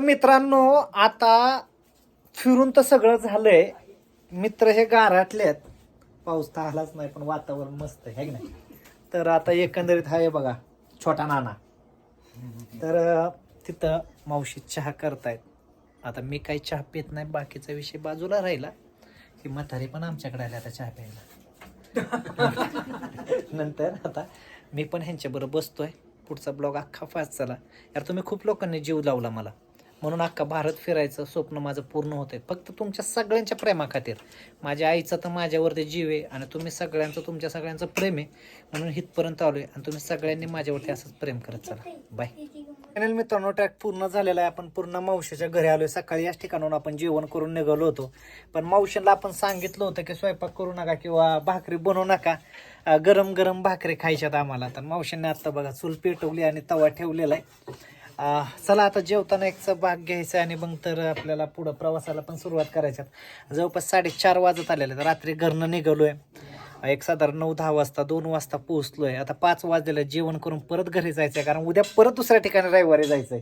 मित्रांनो आता फिरून तर सगळं झालंय. मित्र हे गाराटले आहेत. पाऊस तर आलाच नाही पण वातावरण मस्त आहे की नाही? तर आता एकंदरीत हा आहे बघा छोटा नाना. तर तिथं मावशी चहा करतायत. आता मी काही चहा पित नाही बाकीचा विषय बाजूला राहिला. की म्हातारी पण आमच्याकडे आल्या आता चहा प्यायला. नंतर आता मी पण ह्यांच्याबरोबर बसतोय. पुढचा ब्लॉग अख्खा फास्ट चला यार तुम्ही खूप लोकांनी जीव लावला मला. म्हणून अख्खा भारत फिरायचं स्वप्न माझं पूर्ण होतंय. फक्त तुमच्या सगळ्यांच्या प्रेमाखातीर. माझ्या आईचा तर माझ्यावरती जीव आहे आणि तुम्ही सगळ्यांचं तुमच्या सगळ्यांचं प्रेम आहे म्हणून इथपर्यंत आहे आणि तुम्ही सगळ्यांनी माझ्यावरती असंच प्रेम करत चला. बाय फायनल मित्रांनो ट्रॅक पूर्ण झालेला आहे. आपण पूर्ण मावशीच्या घरी आलो आहे सकाळी याच ठिकाणाहून आपण जेवण करून निघालो होतो. पण मावशीला आपण सांगितलं होतं की स्वयंपाक करू नका किंवा भाकरी बनवू नका. गरम गरम भाकरी खायच्यात आम्हाला. तर मावशींनी आत्ता बघा चूल पेटवली आणि तवा ठेवलेला आहे. चला आता जेवताना एकचा भाग घ्यायचा आणि मग तर आपल्याला पुढं प्रवासाला पण सुरुवात करायच्यात. जवळपास साडेचार वाजत आलेले तर रात्री घरनं निघालोय. एक साधारण नऊ दहा वाजता दोन वाजता पोहोचलोय. आता पाच वाजलेलं जेवण करून परत घरी जायचंय. कारण उद्या परत दुसऱ्या ठिकाणी रविवारी जायचंय.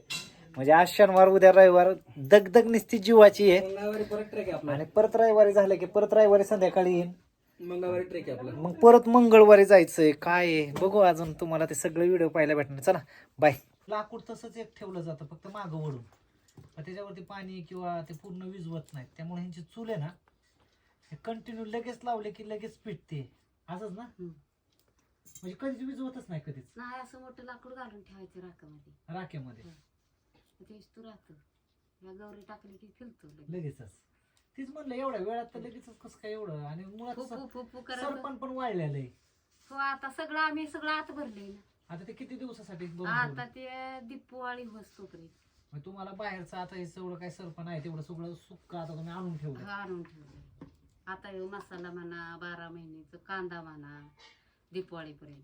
म्हणजे आज शनिवार उद्या रविवार. दगदग निस्ती जीवाची आहे. आहे आणि परत रविवारी झालं की परत रविवारी संध्याकाळी येईन. मंगळवारी ट्रेक आहे आपला. मग परत मंगळवारी जायचंय. काय आहे? बघू अजून तुम्हाला ते सगळे व्हिडिओ पाहायला भेटणार. चला बाय लाकूड तसंच एक ठेवलं जातं फक्त मागं वळून. त्याच्यावरती पाणी किंवा ते पूर्ण विजवत नाहीत. त्यामुळे ह्यांची चूल आहे ना हे कंटिन्यू लगेच लावले की लगेच पिटते. असंच ना? म्हणजे कधीच विजवतच नाही कधीच. नाही असं मोठं लाकूड घालून ठेवायचं राखामध्ये. राखेमध्ये. ते राहतं. या गौरी टाकली की फिरतो लगेच. लगेचच. तीच म्हणलं एवढ्या वेळात तर लगेचच कसं काय एवढं? आणि मुळात फुफू फुफू करत सरपण पण वाढलेलं आहे. हो आता सगळं आम्ही सगळं आत भरले ना. आता ते किती दिवसासाठी आता? ते दिपवाळी होस तोपर्यंत मग तुम्हाला बाहेरचं आता हे सगळं काय सरपण आहे तेवढं सगळं सुक्क आता तुम्ही आणून ठेवलं आणून ठेवले आता हे मसाला म्हणा बारा महिन्याचं कांदा म्हणा दिपवाळीपर्यंत.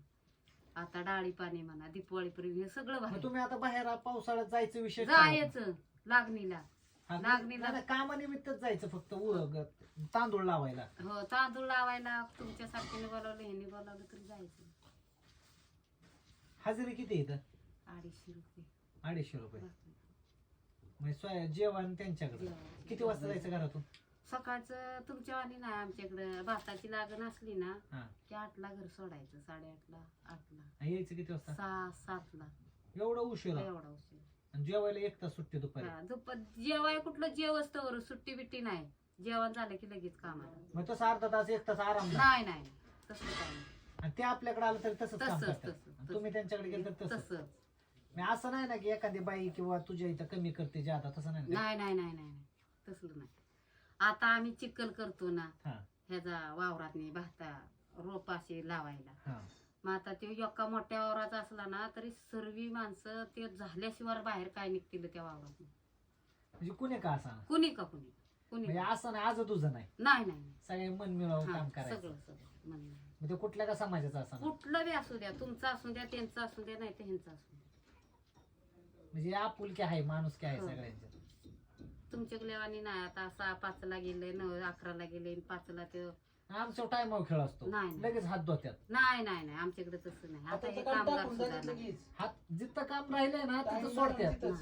आता डाळी पाणी म्हणा दिपवाळीपर्यंत हे सगळं मग भारी. तुम्ही आता बाहेर पावसाळ्यात जायचं विषय ठरवला. जायचं लागणीला. हा, लागणीला- नाही, कामानिमित्तच जायचं फक्त उ- तांदूळ लावायला. हो तांदूळ लावायला तुमच्या सारखीने बोलावलं ह्यांनी बोलावलं तरी जायचं. हजेरी किती येतं अडीचशे रुपये. अडीचशे रुपये. म्हणजे स्वय- जेवण त्यांच्याकडे. जेवण. किती वाजता जायचं घरातून? सकाळचं तुमच्या वाणी नाही आमच्याकडं. भाताची लागण असली ना हा. की आठला घर सोडायचं साडेआठला आठला. आणि यायचं किती वाजता? सहा सातला. एवढं उशीर एवढा उशीर. आणि जेवायला एक तास सुट्टी दुपारी. हा, जेवाय कुठलं जेवस्तवर सुट्टी बिट्टी नाही. जेवण झालं की लगेच कामाला. मग तसं अर्धा तास एक तास आराम. नाही नाही तसं काय नाही. आणि ते आपल्याकडे आलं तरी तसंच काम तसंच करतात. तसंच आणि तुम्ही त्यांच्याकडे गेलं तर तसंच. तसंच. म्हणजे असं नाही ना की एखादी बाई किंवा तुझ्या इथं कमी करते जादा तसं नाही ना. नाही नाही नाही नाही नाही. तसलं नाही. आता आम्ही चिखल करतो ना हा. ह्याचा वावरात नाही भाता रोपाशी लावायला. हा. मग आता ते एका मोठ्या वावराचा असला ना तरी सर्वी माणसं ते झाल्याशिवाय बाहेर काय निघतील त्या वावरात म्हणजे कुणी का असा? कुणी का कुणी? कुणी म्हणजे असं नाही आज तुझं नाही. नाही नाही नाही. सगळे मन मिळवून हा, काम करायचं. सगळं सगळं. म्हणजे कुठल्या का समाजाचं असं. कुठलं बी असू द्या तुमचं असू द्या त्यांचं असू द्या नाही तर ह्यांचं असू द्या म्हणजे आपुलकी आहे माणूस आहे हो. सगळ्यांच्या तुमच्या लेवानी नाही आता सहा पाचला गेले नऊ अकराला गेले आणि पाचला ते आमचा टाइम खेळ असतो नाही, नाही. लगेच हात धुत्यात नाही नाही नाही आमच्याकडे तसं नाही आता हे काम कामगार टाकून सुद्धा जातात नाही लगेच. हात जिथं काम राहिलंय ना तिथं सोडत्यात नाही.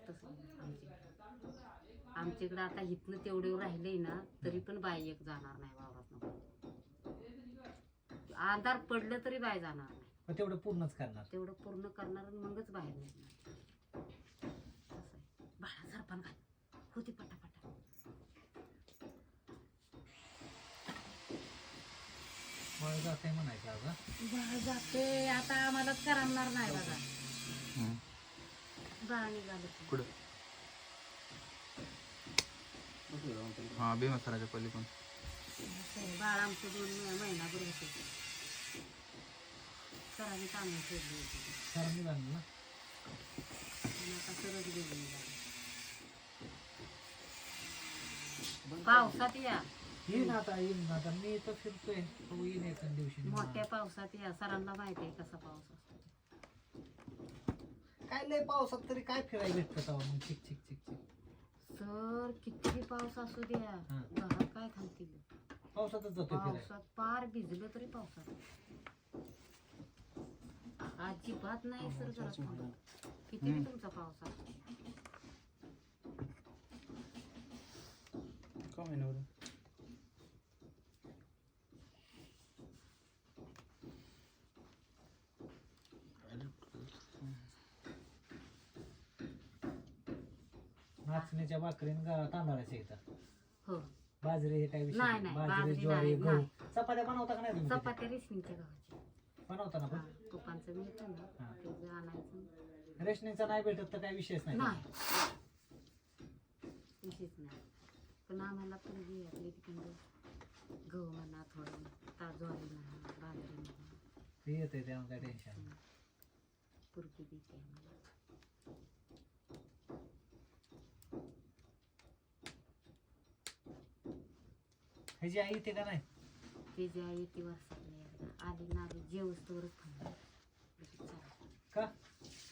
तसं नाही आमच्याकडे. आमच्याकडे आता इथनं तेवढे राहिले ना तरी पण बाई एक जाणार नाही वावरात आधार पडलं तरी बाय जाणार नाही. मग तेवढं पूर्णच करणार. तेवढं पूर्ण करणार आणि मगच बाहेर निघणार असं आहे. बाळा सरपण घाल. होती पटापटा. मग जाते म्हणायचं आज हा. बाळ जाते आता आम्हाला करमणार नाही बघा. बाळ निघालं की. कुठं? हा भीमासराच्या पल्ली पण असं आहे. बाळ आमचं दोन म- महिनाभर होते. सरांनी कामं शोधली होती मी जाणार ना. आणि आता सरच गेली निघाली. पावसात या. येईन आता येईन ना आता. मी तर फिरतोय. तो येईन एका दिवशी. मोठ्या पावसात या. सरांना माहिती आहे कसा पाऊस असतो. काय लय पावसात तरी काय फिरायला भेटतं तेव्हा मग? चिक चिक चिक चिक. सर किती पाऊस असू द्या. हा. घरात काय थांबतील? पावसातच जातो फिरायला. पावसात पार भिजलं तरी पावसात. अजिबात नाही सर जरा किती तुमचा पाऊस नाचण्याच्या तांदळाच्या हो. बाजरी हे काय विषय बाजरी ज्वारी चपात्या बनवता का नाही चपात्या बनवता ना रेशनिंगचा नाही भेटत तर काही विषयच नाही. नाही. विशेष नाही. पण आम्हाला पूर्वी आपली तिकडे गहू म्हणा थोडं ताजवारी म्हणा बाजरी म्हणा. ते येते त्यामुळे काय टेन्शन पूर्वी देते आम्हाला. ह्याची आई येते का नाही? ते जे आहे ते वर्षातले एकदा. आली ना आली जेवस तोवरच थांबलं. लगेच चाललं. का?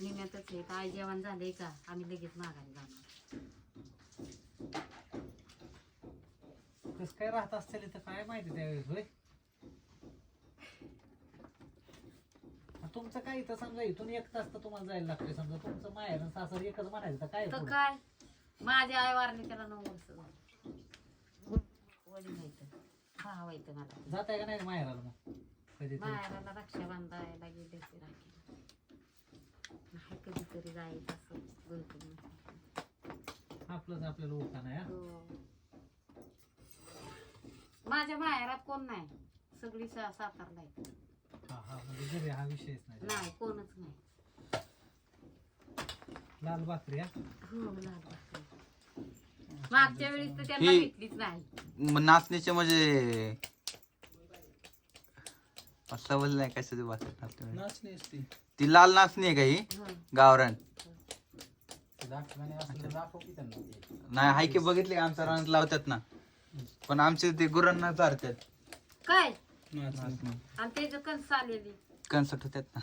निम्यातच आहे. आई जेवण झालंय का? आम्ही लगेच माघारी जाणार. कसं काय राहत असतील तर काय माहिती त्यावेळेस होय? तुमचं काय इथं? समजा इथून एक तास तर तुम्हाला जायला लागते समजा तुमचं माहेर सासर एकच म्हणायचं तर काय तर? काय? माझी आई वारली त्याला नऊ वर्ष झाली. वडील व्हायचं भाव व्हायचं मला. जाताय का नाही माहेराला मग? कधी माहेराला रक्षा बांधायला गेले नाही कधीतरी जायचं असं गुंतून आपलंच आपल्याला ओळखा नाही हा? हो. माझ्या माहेरात कोण नाही सगळी सा- सातारला आहेत हा हा म्हणजे घरी हा विषयच नाही नाही कोणच नाही लाल भाकरी हा हो. मागच्या वेळेस तर त्यांना ही- भेटलीच नाही नाचणीचे म्हणजे असं बोल नाही कशाची? नाचणी असते ती लाल नाचणी आहे का हो. गावरान. नाही हाय की बघितले आमच्या रानात लावतात ना? पण आमचे ते गुरांना चारतात. काय? नाचणी आणि त्याचं कंस आलेली. कन्सर्ट होतात ना.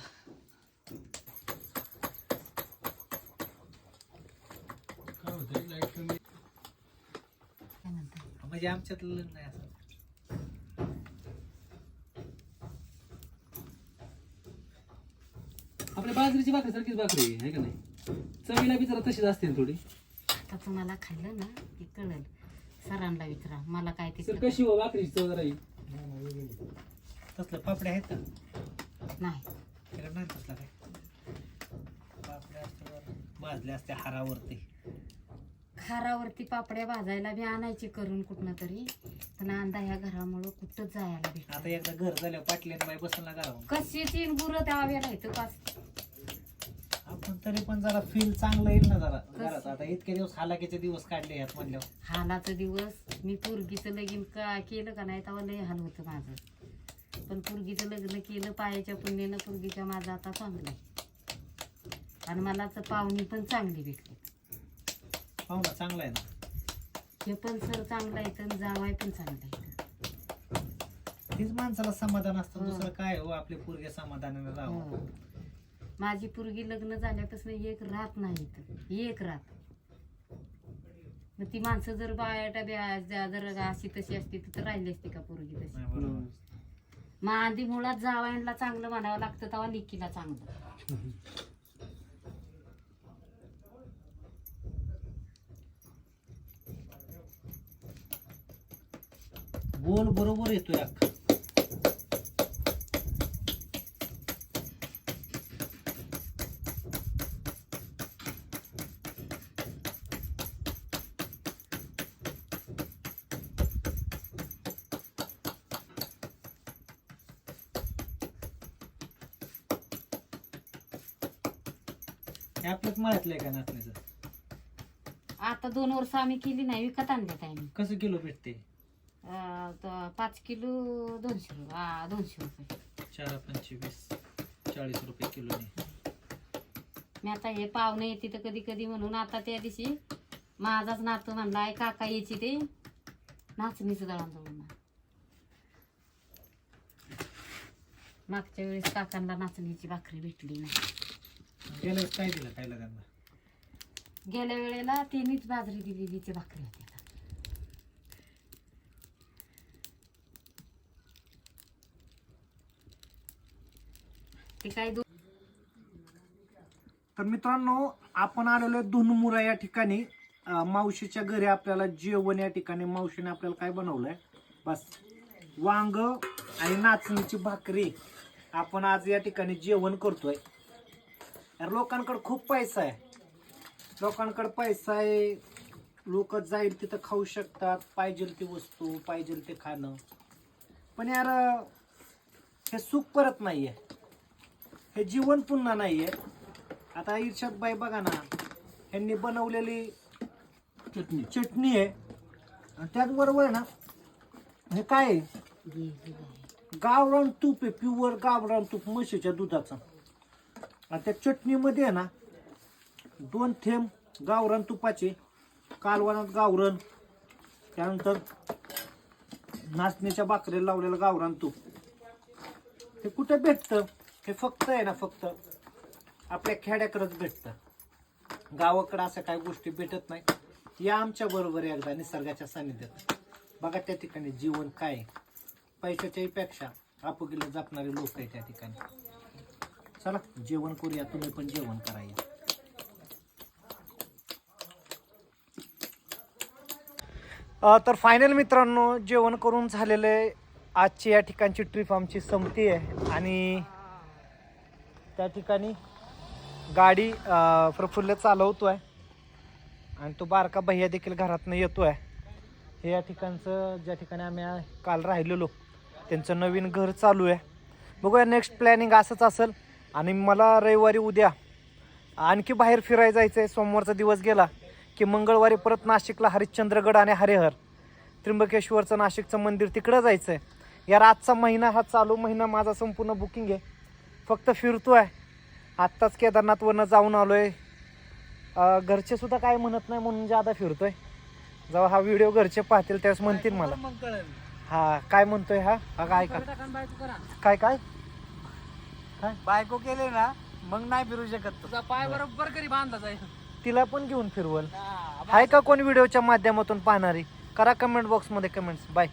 म्हणजे आमच्यातलं नाही असं आपल्या बाजरीची भाकरी सारखीच भाकरी आहे का नाही? चवीला बी जरा तशीच असते ना थोडी. आता तुम्हाला खाल्लं ना की कळल. सरांना विचारा मला काय ते सर कशी हो भाकरीची चव जरा ही? तसलं पापड्या आहेत का? नाही. नाही तसला काय? पापड्या असतात भाजल्या असत्या हारावरती. खारावरती पापड्या भाजायला बी आणायची करून कुठनं तरी. पण अंदा ह्या घरामुळं कुठंच जायला भेट आता एकदा घर झाल्यावर पाटल्यान बाई बसून ना घरावर. कशी तीन गुरं द्यावे राहायचं पाच आपण तरी पण जरा फील चांगलं येईल ना जरा. घरात आता इतके दिवस हालाकीचे दिवस काढले यात म्हणल्यावर. हालाचं दिवस मी पोरगीचं लगीन का केलं का नाही तेव्हा लय हाल होतं माझं. पण पोरगीचं लग्न केलं पायाच्या पुण्यानं पोरगीच्या माझं आता चांगलं आहे. आणि मला तर पाहुणी पण चांगली भेटली. पाहुणा चांगला आहे ना? हे पण सर चांगलं आहे तर जावाय पण चांगलं आहे. हेच माणसाला समाधान असतं हो. दुसरं काय हो आपले पोरगे समाधानाने राहावं. हो. माझी पोरगी लग्न झाल्यापासून एक रात नाही इथं. एक रात. मग ती माणसं जर बायाटा ब्या- जा- जर अशी तशी असती तर राहिली असती का पोरगी तशी? मग आधी मुळात जावयांना चांगलं म्हणावं लागतं तेव्हा लिकीला चांगलं. बोल बरोबर येतोय अख्खा. हे आपल्याच मळ्यातलं आहे का नाचण्याचं आता दोन वर्ष आम्ही केली नाही विकत आणल्यात आम्ही कसं किलो भेटते? अं, त- पाच किलो दोनशे रु- आ, दोनशे रुपये. चार पंचवीस चाळीस रुपये किलोने. मी आता हे पाहुणे येते तर कधी कधी म्हणून आता त्या दिवशी माझाच नातू म्हणला "आई, काका यायची ते नाचणीचं दळण दळून आण." मागच्या वेळेस काकांना नाचणीची भाकरी भेटली नाही. काय दिलं खायला त्यांना? गेल्या वेळेला त्यांनीच बाजरी दिलेली ती भाकरी होती ते काय दो तर मित्रांनो आपण आलेलो आहे धुनमुरा या ठिकाणी. अं, मावशीच्या घरी आपल्याला जेवण या ठिकाणी. मावशीने आपल्याला काय बनवलंय? बस. वांग आणि नाचणीची भाकरी. आपण आज या ठिकाणी जेवण करतोय. यार लोकांकडे खूप पैसा आहे. लोकांकडे पैसा आहे. लोक जाईल तिथं खाऊ शकतात. पाहिजे ती वस्तू पाहिजे ते खाणं. पण यार हे सुख परत नाहीये. हे जीवन पुन्हा नाहीये. आता इर्षाद बाई बघा ना यांनी बनवलेली चटणी. चटणी आहे. आणि त्याचबरोबर ना हे काय आहे? गावरान तूप आहे. प्युअर गावरान तूप म्हशीच्या दुधाचं. आणि त्या चटणीमध्ये आहे ना दोन थेंब गावरान तुपाचे कालवणात गावरण त्यानंतर नाचणीच्या बाकरीला लावलेलं गावरान तूप. हे कुठं भेटतं? हे फक्त आहे ना फक्त आपल्या खेड्याकडेच भेटतं. गावाकडं असं काही गोष्टी भेटत नाही. या आमच्या बरोबर एकदा निसर्गाच्या सानिध्यात बघा त्या ठिकाणी जीवन काय आहे. पैशाच्याही पेक्षा आपुगीला जपणारे लोक आहे त्या ठिकाणी. चला जेवण करूया तुम्ही पण जेवण कराया तर फायनल मित्रांनो जेवण करून झालेलं आहे आजची या ठिकाणची ट्रिप आमची संपती आहे. आणि त्या ठिकाणी गाडी प्रफुल्ल चालवतो आहे आणि तो बारका भैया देखील घरातनं आहे हे या ठिकाणचं ज्या ठिकाणी आम्ही काल राहिलेलो त्यांचं नवीन घर चालू आहे. बघूया नेक्स्ट प्लॅनिंग असंच असेल. आणि मला रविवारी उद्या आणखी बाहेर फिरायला जायचं आहे सोमवारचा दिवस गेला की मंगळवारी परत नाशिकला हरिश्चंद्रगड आणि हरिहर. त्र्यंबकेश्वरचं नाशिकचं मंदिर तिकडं जायचं आहे यार आजचा महिना हा चालू महिना माझा संपूर्ण बुकिंग आहे. फक्त फिरतो आहे आत्ताच केदारनाथवरनं जाऊन आलो आहे घरचे सुद्धा काय म्हणत नाही म्हणून जादा फिरतोय. जेव्हा हा व्हिडिओ घरचे पाहतील त्यावेळेस म्हणतील मला. हा काय म्हणतोय हा? हा काय का काय? काय? बायको केले ना मग नाही फिरू शकत तो. तुझा पाय बरोबर करी बांधला जाईल? तिला पण घेऊन फिरवल. आहे का कोण व्हिडिओच्या माध्यमातून पाहणारी? करा कमेंट बॉक्समध्ये कमेंट्स बाय